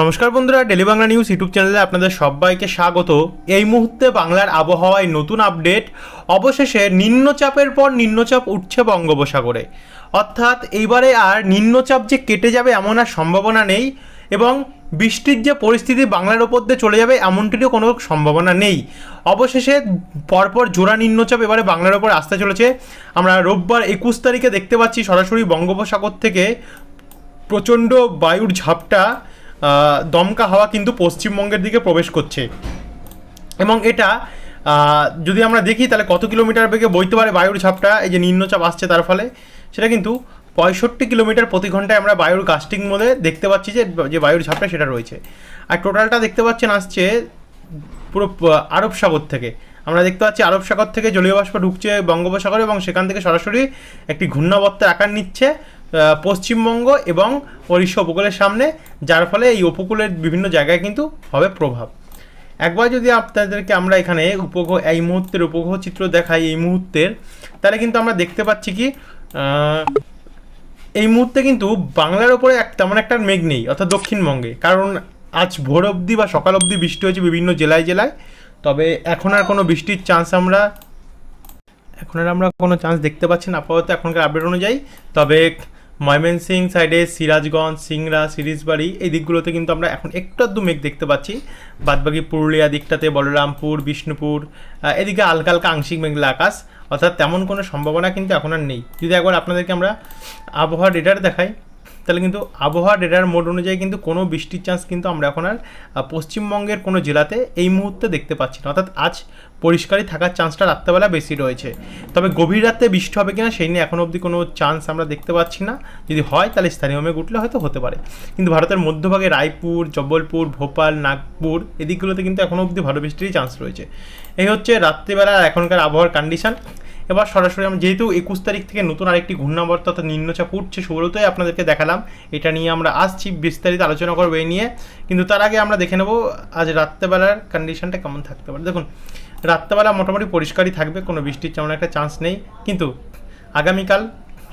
নমস্কার বন্ধুরা, daily Bangla news YouTube চ্যানেলে আপনাদের সবাইকে স্বাগত। এই মুহূর্তে বাংলার আবহাওয়ায় নতুন আপডেট, অবশেষে নিম্নচাপের পর নিম্নচাপ উঠছে বঙ্গোপসাগরে। অর্থাৎ এইবারে আর নিম্নচাপ যে কেটে যাবে এমন আর সম্ভাবনা নেই এবং বৃষ্টির যে পরিস্থিতি বাংলার ওপর দিয়ে চলে যাবে এমনটিরও কোনো সম্ভাবনা নেই। অবশেষে পরপর জোড়া নিম্নচাপ এবারে বাংলার ওপর আসতে চলেছে। আমরা রোববার একুশ তারিখে দেখতে পাচ্ছি সরাসরি বঙ্গোপসাগর থেকে প্রচণ্ড বায়ুর ঝাপটা। দমকা হাওয়া কিন্তু পশ্চিমবঙ্গের দিকে প্রবেশ করছে। এবং এটা যদি আমরা দেখি তাহলে কত কিলোমিটার বেগে বইতে পারে বায়ুর ঝাপটা এই যে নিম্নচাপ আসছে তার ফলে, সেটা কিন্তু পঁয়ষট্টি কিলোমিটার প্রতি ঘন্টায় আমরা বায়ুর কাস্টিং মধ্যে দেখতে পাচ্ছি যে যে বায়ুর ঝাপটা সেটা রয়েছে। আর টোটালটা দেখতে পাচ্ছেন আসছে পুরো আরব সাগর থেকে। আমরা দেখতে পাচ্ছি আরব সাগর থেকে জলীয় বাষ্প ঢুকছে বঙ্গোপসাগরে এবং সেখান থেকে সরাসরি একটি ঘূর্ণাবর্তের আকার নিচ্ছে। পশ্চিমবঙ্গ এবং ওড়িশা উপকূলের সামনে, যার ফলে এই উপকূলের বিভিন্ন জায়গায় কিন্তু হবে প্রভাব। একবার যদি আপনাদেরকে আমরা এখানে উপগ্রহ, এই মুহূর্তের উপগ্রহ চিত্র দেখাই, এই মুহূর্তের, তাহলে কিন্তু আমরা দেখতে পাচ্ছি কি এই মুহূর্তে কিন্তু বাংলার ওপরে এক তেমন একটা মেঘ নেই, অর্থাৎ দক্ষিণবঙ্গে। কারণ আজ ভোর অবধি বা সকাল অবধি বৃষ্টি হয়েছে বিভিন্ন জেলায় জেলায়। তবে এখন আর কোনো বৃষ্টির চান্স আমরা এখন আর আমরা কোনো চান্স দেখতে পাচ্ছি না। আপাতত এখনকার আপডেট অনুযায়ী। তবে ময়মনসিং সাইডে সিরাজগঞ্জ, সিংড়া, সিরিজবাড়ি, এই দিকগুলোতে কিন্তু আমরা এখন একটু আধটু মেঘ দেখতে পাচ্ছি। বাদবাকি পুরুলিয়া দিকটাতে বলরামপুর, বিষ্ণুপুর এদিকে আলকা আলকা আংশিক মেঘলা আকাশ, অর্থাৎ তেমন কোনো সম্ভাবনা কিন্তু এখন আর নেই। যদি একবার আপনাদেরকে আমরা আবহাওয়া ডেটার দেখাই তাহলে কিন্তু আবহাওয়া ডেটার মোড অনুযায়ী কিন্তু কোনো বৃষ্টির চান্স কিন্তু আমরা এখন আর পশ্চিমবঙ্গের কোনো জেলাতে এই মুহূর্তে দেখতে পাচ্ছি না। অর্থাৎ আজ পরিষ্কারই থাকার চান্সটা রাত্রেবেলা বেশি রয়েছে। তবে গভীর রাতে বৃষ্টি হবে কিনা সেই নিয়ে এখন অবধি কোনো চান্স আমরা দেখতে পাচ্ছি না। যদি হয় তাহলে স্থানীয় মেঘ উঠলে হয়তো হতে পারে। কিন্তু ভারতের মধ্যভাগে রায়পুর জব্বলপুর ভোপাল, নাগপুর এদিকগুলোতে কিন্তু এখনও অবধি ভালো বৃষ্টিরই চান্স রয়েছে। এই হচ্ছে রাত্রিবেলা এখনকার আবহাওয়ার কন্ডিশন এবার সরাসরি আমরা যেহেতু একুশ তারিখ থেকে নতুন আরেকটি ঘূর্ণাবর্ত অর্থাৎ নিম্নচাপ উঠছে শুরুতেই আপনাদেরকে দেখালাম, এটা নিয়ে আমরা আসছি, বিস্তারিত আলোচনা করব এই নিয়ে। কিন্তু তার আগে আমরা দেখে নেব আজ রাত্রেবেলার কন্ডিশনটা কেমন থাকতে পারে। দেখুন, রাত্রেবেলা মোটামুটি পরিষ্কারই থাকবে, কোনো বৃষ্টির তেমন একটা চান্স নেই। কিন্তু আগামীকাল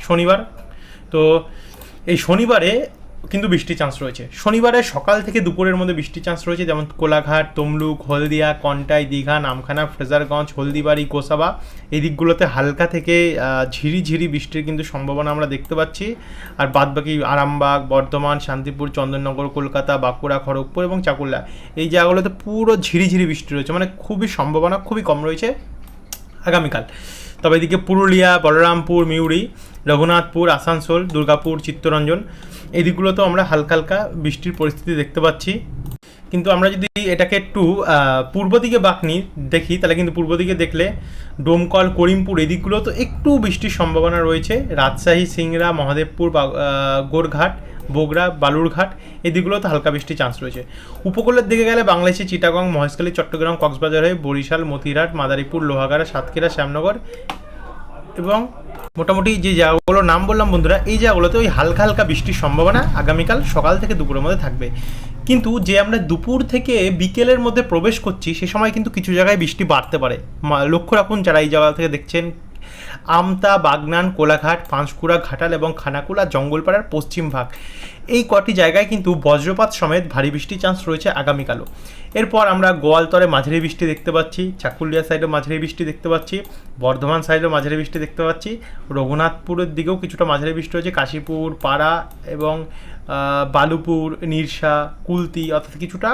শনিবার, তো এই শনিবারে কিন্তু বৃষ্টির চান্স রয়েছে। শনিবারে সকাল থেকে দুপুরের মধ্যে বৃষ্টির চান্স রয়েছে, যেমন কোলাঘাট, তমলুক, হলদিয়া, কন্টাই, দীঘা, নামখানা, ফ্রেজারগঞ্জ, হলদিবাড়ি, গোসাবা। এই দিকগুলোতে হালকা থেকে ঝিরি ঝিরি বৃষ্টির কিন্তু সম্ভাবনা আমরা দেখতে পাচ্ছি। আর বাদবাকি আরামবাগ, বর্ধমান, শান্তিপুর, চন্দননগর, কলকাতা, বাঁকুড়া, খড়গপুর এবং চাকুল্লা। এই জায়গাগুলোতে পুরো ঝিরি ঝিরি বৃষ্টি রয়েছে। মানে খুবই সম্ভাবনা খুবই কম রয়েছে আগামীকাল। তবে এদিকে পুরুলিয়া, বলরামপুর মিউরি রঘুনাথপুর, আসানসোল, দুর্গাপুর, চিত্তরঞ্জন এই দিকগুলোতেও আমরা হালকা হালকা বৃষ্টির পরিস্থিতি দেখতে পাচ্ছি। কিন্তু আমরা যদি এটাকে একটু পূর্ব দিকে বাঁকনি, দেখি, তাহলে কিন্তু পূর্ব দিকে দেখলে ডোমকল, করিমপুর এদিকগুলো তো একটু বৃষ্টির সম্ভাবনা রয়েছে। রাজশাহী, সিংড়া, মহাদেবপুর গোরঘাট, বগুড়া, বালুরঘাট এই দিকগুলোতে হালকা বৃষ্টির চান্স রয়েছে। উপকূলের দিকে গেলে বাংলাদেশি চিটাগং, মহেশখালী, চট্টগ্রাম, কক্সবাজার হয়ে বরিশাল, মতিরহাট, মাদারীপুর, লোহাগাড়া, সাতক্ষীরা, শ্যামনগর এবং মোটামুটি যে জায়গাগুলোর নাম বললাম বন্ধুরা, এই জায়গাগুলোতে ওই হালকা হালকা বৃষ্টির সম্ভাবনা আগামীকাল সকাল থেকে দুপুরের মধ্যে থাকবে। কিন্তু যে আমরা দুপুর থেকে বিকেলের মধ্যে প্রবেশ করছি, সে সময় কিন্তু কিছু জায়গায় বৃষ্টি বাড়তে পারে। লক্ষ্য রাখুন যারা এই জায়গা থেকে দেখছেন আমতা, বাগনান, কোলাঘাট, পাঁশকুড়া, ঘাটাল এবং খানাকুলা জঙ্গলপাড়ার পশ্চিম ভাগ। এই কটি জায়গায় কিন্তু বজ্রপাত সমেত ভারী বৃষ্টির চান্স রয়েছে আগামীকালও। এরপর আমরা গোয়ালতরে মাঝারি বৃষ্টি দেখতে পাচ্ছি, চাকুলিয়া সাইডেও মাঝারি বৃষ্টি দেখতে পাচ্ছি, বর্ধমান সাইডেও মাঝারি বৃষ্টি দেখতে পাচ্ছি। রঘুনাথপুরের দিকেও কিছুটা মাঝারি বৃষ্টি হয়েছে, কাশীপুর, পাড়া এবং বালুপুর, নিরসা, কুলতি অর্থাৎ কিছুটা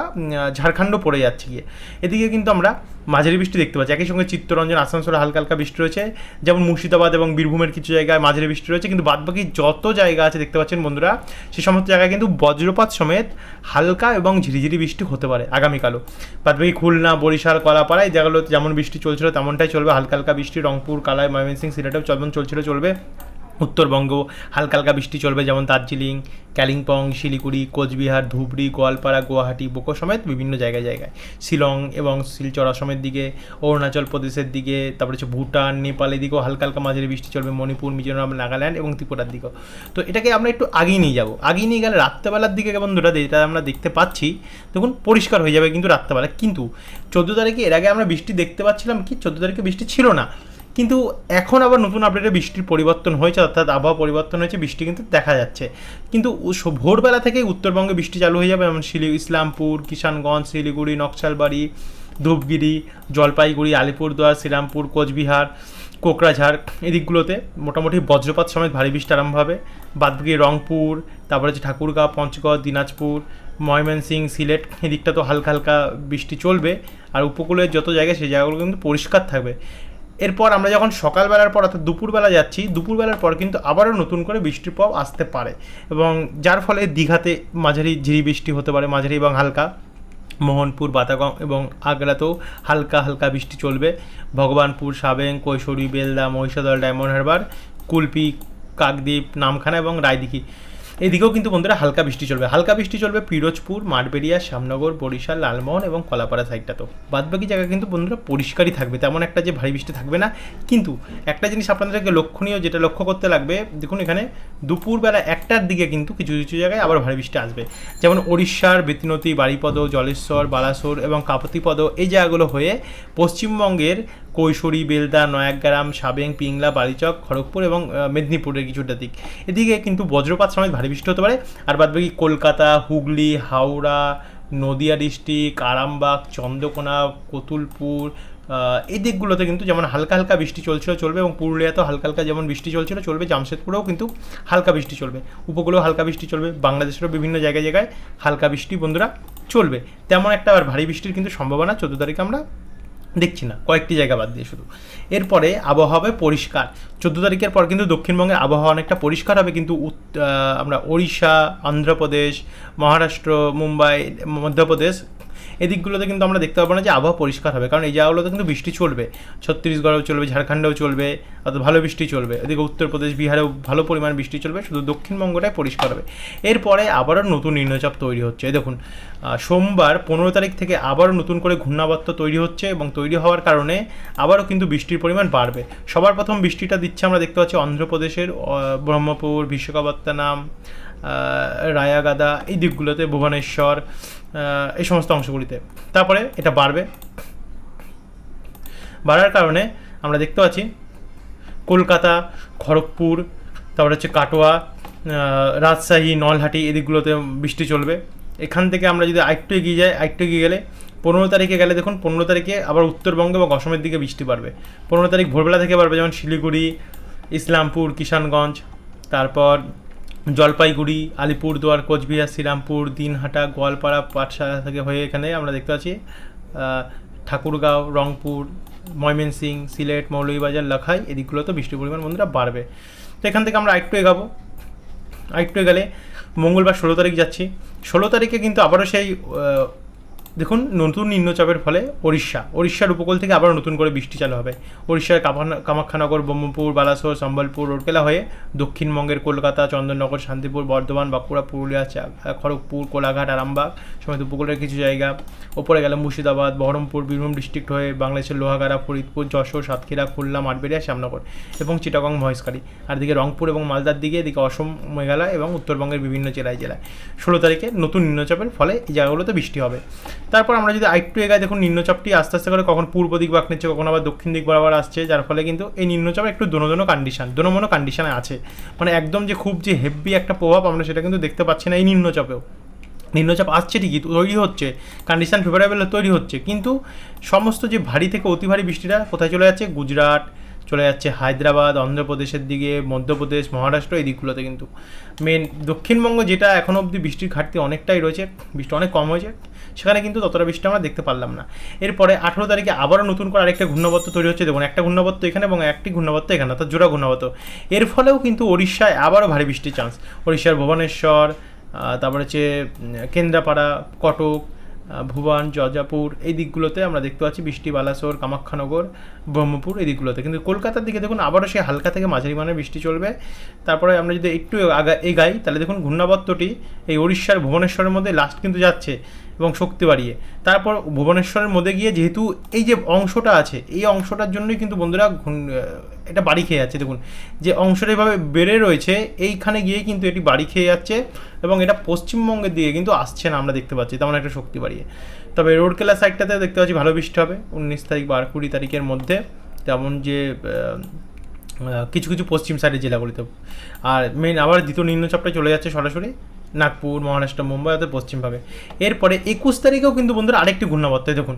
ঝাড়খণ্ডও পড়ে যাচ্ছে গিয়ে। এদিকে কিন্তু আমরা মাঝারি বৃষ্টি দেখতে পাচ্ছি। একই সঙ্গে চিত্তরঞ্জন, আসানসোলে হালকা হালকা বৃষ্টি রয়েছে। যেমন মুর্শিদাবাদ এবং বীরভূমের কিছু জায়গায় মাঝারি বৃষ্টি রয়েছে। কিন্তু বাদবাকি যত জায়গা আছে, দেখতে পাচ্ছেন বন্ধুরা, সে সমস্ত জায়গায় কিন্তু বজ্রপাত সমেত হালকা এবং ঝিরিঝিরি বৃষ্টি হতে পারে আগামীকালও। বাদবাকি খুলনা, বরিশাল কলাপাড়া এই জায়গাগুলোতে যেমন বৃষ্টি চলছিল, তেমনটাই চলবে। হালকা হালকা বৃষ্টি রংপুর, কালাই ময়মনসিং সিলেটেও যেমন চলছিল, চলবে। উত্তরবঙ্গ, হালকা হালকা বৃষ্টি চলবে, যেমন দার্জিলিং, কালিম্পং, শিলিগুড়ি, কোচবিহার, ধুবড়ি, গোয়ালপাড়া, গুয়াহাটি, বোকো সমেত বিভিন্ন জায়গায় জায়গায়। শিলং এবং শিলচর আসামের দিকে, অরুণাচল প্রদেশের দিকে, তারপরে হচ্ছে ভুটান, নেপাল, এদিকেও হালকা হালকা মাঝারি বৃষ্টি চলবে, মণিপুর, মিজোরাম, নাগাল্যান্ড এবং ত্রিপুরার দিকেও। তো এটাকে আমরা একটু আগিয়ে নিয়ে যাব। আগিয়ে নিয়ে গেলে রাত্রেবেলার দিকে বন্ধুরা যেটা আমরা দেখতে পাচ্ছি, দেখুন, পরিষ্কার হয়ে যাবে কিন্তু রাত্রেবেলা। কিন্তু চোদ্দ তারিখে, এর আগে আমরা বৃষ্টি দেখতে পাচ্ছিলাম কি? চোদ্দ তারিখে বৃষ্টি ছিল না। কিন্তু এখন আবার নতুন আপডেটে বৃষ্টির পরিবর্তন হয়েছে, অর্থাৎ আবহাওয়া পরিবর্তন হয়েছে, বৃষ্টি কিন্তু দেখা যাচ্ছে। কিন্তু ভোরবেলা থেকেই উত্তরবঙ্গে বৃষ্টি চালু হয়ে যাবে, যেমন শিলি ইসলামপুর, কিষানগঞ্জ, শিলিগুড়ি, নকশালবাড়ি, ধূপগিরি, জলপাইগুড়ি, আলিপুরদুয়ার, শ্রীরামপুর, কোচবিহার, কোকরাঝাড়, এই দিকগুলোতে মোটামুটি বজ্রপাত সমেত ভারী বৃষ্টি আরম্ভ হবে। বাদবাকি রংপুর, তারপরে হচ্ছে ঠাকুরগাঁও, পঞ্চগড়, দিনাজপুর, ময়মনসিং, সিলেট এদিকটা তো হালকা হালকা বৃষ্টি চলবে। আর উপকূলের যত জায়গা সেই জায়গাগুলো কিন্তু পরিষ্কার থাকবে। এরপর আমরা যখন সকালবেলার পর অর্থাৎ দুপুরবেলা যাচ্ছি, দুপুরবেলার পর কিন্তু আবারও নতুন করে বৃষ্টির প্রভাব আসতে পারে। এবং যার ফলে দীঘাতে মাঝারি ঝিরি বৃষ্টি হতে পারে, মাঝারি এবং হালকা। মোহনপুর, বাতাগং এবং আগ্রাতেও হালকা হালকা বৃষ্টি চলবে। ভগবানপুর, সাবেং, কৈশোরী, বেলদা, মহিষাদল, ডায়মন্ড হারবার, কুলপি, কাকদ্বীপ, নামখানা এবং রায়দিঘি। এদিকেও কিন্তু বন্ধুরা হালকা বৃষ্টি চলবে। হালকা বৃষ্টি চলবে পিরোজপুর, মাঠবেড়িয়া, শ্যামনগর, বরিশাল, লালমোহন এবং কলাপাড়া সাইডটাতেও বাদবাকি জায়গা কিন্তু বন্ধুরা পরিষ্কারই থাকবে, তেমন একটা যে ভারী বৃষ্টি থাকবে না। কিন্তু একটা জিনিস আপনাদেরকে লক্ষণীয় যেটা লক্ষ্য করতে লাগবে, দেখুন এখানে দুপুরবেলা একটার দিকে কিন্তু কিছু কিছু জায়গায় আবার ভারী বৃষ্টি আসবে। যেমন ওড়িশার বেতিনতি বাড়িপদ জলেশ্বর, বালাসোর এবং কাপতিপদ এই জায়গাগুলো হয়ে পশ্চিমবঙ্গের কৈশোরী, বেলদা, নয়াগ্রাম, সাবেং, পিংলা, বালিচক, খড়গপুর এবং মেদিনীপুরের কিছুটা দিক। এদিকে কিন্তু বজ্রপাত সময় বৃষ্টি হতে পারে। আর বাদবাকি কলকাতা, হুগলি, হাওড়া, নদিয়া ডিস্ট্রিক্ট, আরামবাগ, চন্দ্রকোনা, কতুলপুর এই দিকগুলোতে কিন্তু যেমন হালকা হালকা বৃষ্টি চলছিল চলবে এবং পুরুলিয়াতেও হালকা হালকা যেমন বৃষ্টি চলছিল চলবে, জামশেদপুরেও কিন্তু হালকা বৃষ্টি চলবে। উপকূলেও হালকা বৃষ্টি চলবে, বাংলাদেশেরও বিভিন্ন জায়গায় জায়গায় হালকা বৃষ্টি বন্ধুরা চলবে। তেমন একটা আর ভারী বৃষ্টির কিন্তু সম্ভাবনা চোদ্দ তারিখে আমরা দেখছি না, কয়েকটি জায়গা বাদ দিয়ে শুধু। এরপরে আবহাওয়া পরিষ্কার। চোদ্দ তারিখের পর কিন্তু দক্ষিণবঙ্গের আবহাওয়া অনেকটা পরিষ্কার হবে, কিন্তু আমরা ওড়িশা অন্ধ্রপ্রদেশ মহারাষ্ট্র, মুম্বাই, মধ্যপ্রদেশ এদিকগুলোতে কিন্তু আমরা দেখতে পাবো না যে আবহাওয়া পরিষ্কার হবে। কারণ এই জায়গাগুলোতে কিন্তু বৃষ্টি চলবে। ছত্তিশগড়েও চলবে, ঝাড়খণ্ডেও চলবে, অর্থাৎ ভালো বৃষ্টি চলবে। এদিকে উত্তরপ্রদেশ, বিহারেও ভালো পরিমাণ বৃষ্টি চলবে, শুধু দক্ষিণবঙ্গটাই পরিষ্কার হবে। এরপরে আবারও নতুন নিম্নচাপ তৈরি হচ্ছে। এই দেখুন সোমবার পনেরো তারিখ থেকে আবারও নতুন করে ঘূর্ণাবর্ত তৈরি হচ্ছে এবং তৈরি হওয়ার কারণে আবারও কিন্তু বৃষ্টির পরিমাণ বাড়বে। সবার প্রথম বৃষ্টিটা দিচ্ছে আমরা দেখতে পাচ্ছি অন্ধ্রপ্রদেশের ব্রহ্মপুর বিশ্বকাপত্তানাম রায়াগাদা, এই দিকগুলোতে ভুবনেশ্বর এই সমস্ত অংশগুলিতে। তারপরে এটা বাড়বে। বাড়ার কারণে আমরা দেখতে পাচ্ছি কলকাতা, খড়গপুর, তারপরে হচ্ছে কাটোয়া রাজশাহী, নলহাটি এদিকগুলোতে বৃষ্টি চলবে। এখান থেকে আমরা যদি আরেকটু এগিয়ে যাই, আরেকটু এগিয়ে গেলে পনেরো তারিখে গেলে দেখুন, পনেরো তারিখে আবার উত্তরবঙ্গ এবং অসমের দিকে বৃষ্টি বাড়বে। পনেরো তারিখ ভোরবেলা থেকে বাড়বে, যেমন শিলিগুড়ি, ইসলামপুর, কিষানগঞ্জ, তারপর জলপাইগুড়ি, আলিপুরদুয়ার, কোচবিহার, শ্রীরামপুর, দিনহাটা, গোয়ালপাড়া, পাঠশালা থেকে হয়ে এখানে আমরা দেখতে পাচ্ছি ঠাকুরগাঁও, রংপুর ময়মনসিং সিলেট, মৌলভীবাজার, লাখাই, এদিকগুলোতে বৃষ্টির পরিমাণ বন্ধুরা বাড়বে। তো এখান থেকে আমরা আরেকটু এগাবো। আরেকটু এগালে মঙ্গলবার ষোলো তারিখ যাচ্ছি। ষোলো তারিখে কিন্তু আবারও সেই দেখুন, নতুন নিম্নচাপের ফলে ওড়িশা, ওড়িশার উপকূল থেকে আবার নতুন করে বৃষ্টি চালু হবে। ওড়িশার কামাখ্যানগর, ব্রহ্মপুর, বালাসোর, সম্বলপুর রোরকেলা হয়ে দক্ষিণবঙ্গের কলকাতা, চন্দননগর, শান্তিপুর, বর্ধমান, বাঁকুড়া, পুরুলিয়া খড়গপুর, কোলাঘাট, আরামবাগ সমেত উপকূলের কিছু জায়গা। ওপরে গেলে মুর্শিদাবাদ, বহরমপুর, বীরভূম ডিস্ট্রিক্ট হয়ে বাংলাদেশের লোহাগাড়া, ফরিদপুর, যশোর, সাতক্ষীরা, খুলনা মাঠবেড়িয়া শ্যামনগর এবং চিটাগং মহেশখালী আর দিকে রংপুর এবং মালদার দিকে, এদিকে অসম, মেঘালয় এবং উত্তরবঙ্গের বিভিন্ন জেলায় জেলায়। ষোলো তারিখে নতুন নিম্নচাপের ফলে এই জায়গাগুলোতে বৃষ্টি হবে। তারপর আমরা যদি আরেকটু এগাই, দেখুন, নিম্নচাপটি আস্তে আস্তে করে কখন পূর্ব দিক বাঁক নিচ্ছে কখন আবার দক্ষিণ দিক বরাবর আসছে, যার ফলে কিন্তু এই নিম্নচাপ একটু দোনো দোনো কন্ডিশন দোনো মনো কন্ডিশনে আছে। মানে একদম যে খুব যে হেভি একটা প্রভাব আমরা সেটা কিন্তু দেখতে পাচ্ছি না এই নিম্নচাপেও। নিম্নচাপ আসছে ঠিকই, তৈরি হচ্ছে কন্ডিশন ফেভারেবল তৈরি হচ্ছে, কিন্তু সমস্ত যে ভারী থেকে অতি ভারী বৃষ্টিটা কোথায় চলে যাচ্ছে? গুজরাট, চলে যাচ্ছে হায়দ্রাবাদ, অন্ধ্রপ্রদেশের দিকে, মধ্যপ্রদেশ, মহারাষ্ট্র, এই দিকগুলোতে কিন্তু। মেন দক্ষিণবঙ্গ যেটা এখনও অবধি বৃষ্টির ঘাটতি অনেকটাই রয়েছে, বৃষ্টি অনেক কম হয়েছে সেখানে কিন্তু ততটা বৃষ্টি আমরা দেখতে পারলাম না। এরপরে আঠেরো তারিখে আবারও নতুন করে আরেকটা ঘূর্ণাবর্ত তৈরি হচ্ছে। দেখুন, একটা ঘূর্ণাবর্ত এখানে এবং একটি ঘূর্ণাবর্ত এখানে, অর্থাৎ জোড়া ঘূর্ণাবর্ত। এর ফলেও কিন্তু ওড়িশায় আবারও ভারী বৃষ্টির চান্স ওড়িশার ভুবনেশ্বর তারপরে হচ্ছে কেন্দ্রাপাড়া, কটক ভুবন জজাপুর এই দিকগুলোতে আমরা দেখতে পাচ্ছি বৃষ্টি। বালাসোর, কামাখ্যানগর, ব্রহ্মপুর এই দিকগুলোতে। কিন্তু কলকাতার দিকে দেখুন, আবারও সে হালকা থেকে মাঝারি মানের বৃষ্টি চলবে। তারপরে আমরা যদি একটু আগা, এগাই, তাহলে দেখুন, ঘূর্ণাবর্তটি এই উড়িষ্যার ভুবনেশ্বরের মধ্যে লাস্ট কিন্তু যাচ্ছে। এবং শক্তি বাড়িয়ে। তারপর ভুবনেশ্বরের মধ্যে গিয়ে যেহেতু এই যে অংশটা আছে, এই অংশটার জন্যই কিন্তু বন্ধুরা এটা বাড়ি খেয়ে যাচ্ছে। দেখুন, যে অংশটা এভাবে বেড়ে রয়েছে, এইখানে গিয়ে কিন্তু এটি বাড়ি খেয়ে যাচ্ছে এবং এটা পশ্চিমবঙ্গের দিকে কিন্তু আসছে না, আমরা দেখতে পাচ্ছি, তেমন একটা শক্তি বাড়িয়ে। তবে রোডকেলা সাইডটাতে দেখতে পাচ্ছি ভালো বৃষ্টি হবে, উনিশ তারিখ বা কুড়ি তারিখের মধ্যে। তেমন যে কিছু কিছু পশ্চিম সাইডের জেলাগুলিতে। আর মেন আবার দ্বিতীয় নিম্নচাপটা চলে যাচ্ছে সরাসরি। নাগপুর, মহারাষ্ট্র, মুম্বাই, অর্থাৎ পশ্চিমভাগে। এরপরে একুশ তারিখেও কিন্তু বন্ধুরা আরেকটি ঘূর্ণাবর্ত দেখুন,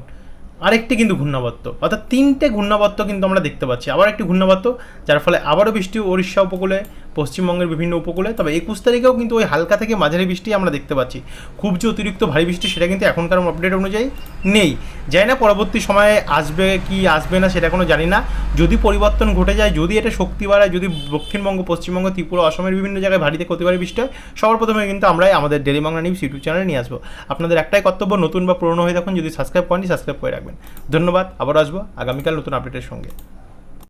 আরেকটি কিন্তু ঘূর্ণাবর্ত। অর্থাৎ তিনটে ঘূর্ণাবর্ত কিন্তু আমরা দেখতে পাচ্ছি। আবার একটি ঘূর্ণাবর্ত, যার ফলে আবারও বৃষ্টি, ওড়িশা উপকূলে পশ্চিমবঙ্গের বিভিন্ন উপকূলে, তবে একুশ তারিখেও কিন্তু ওই হালকা থেকে মাঝারি বৃষ্টি আমরা দেখতে পাচ্ছি। খুব যে অতিরিক্ত ভারী বৃষ্টি, সেটা কিন্তু এখনকার আপডেট অনুযায়ী নেই। জানি না পরবর্তী সময়ে আসবে কি আসবে না, সেটা কোনো জানি না। যদি পরিবর্তন ঘটে যায়, যদি এটা শক্তি বাড়ায়, যদি দক্ষিণবঙ্গ, পশ্চিমবঙ্গ, ত্রিপুরা, অসমের বিভিন্ন জায়গায় ভারী থেকে অতি ভারী বৃষ্টি হয়, সবার প্রথমে কিন্তু আমরাই আমাদের ডেলি বাংলা নিউজ ইউটিউব চ্যানেলে নিয়ে আসব। আপনাদের একটাই কর্তব্য, নতুন বা পুরনো হয়ে থাকুন, যদি সাবস্ক্রাইব করেনি সাবস্ক্রাইব করে রাখবেন। ধন্যবাদ, আবার আসব আগামীকাল নতুন আপডেটের সঙ্গে।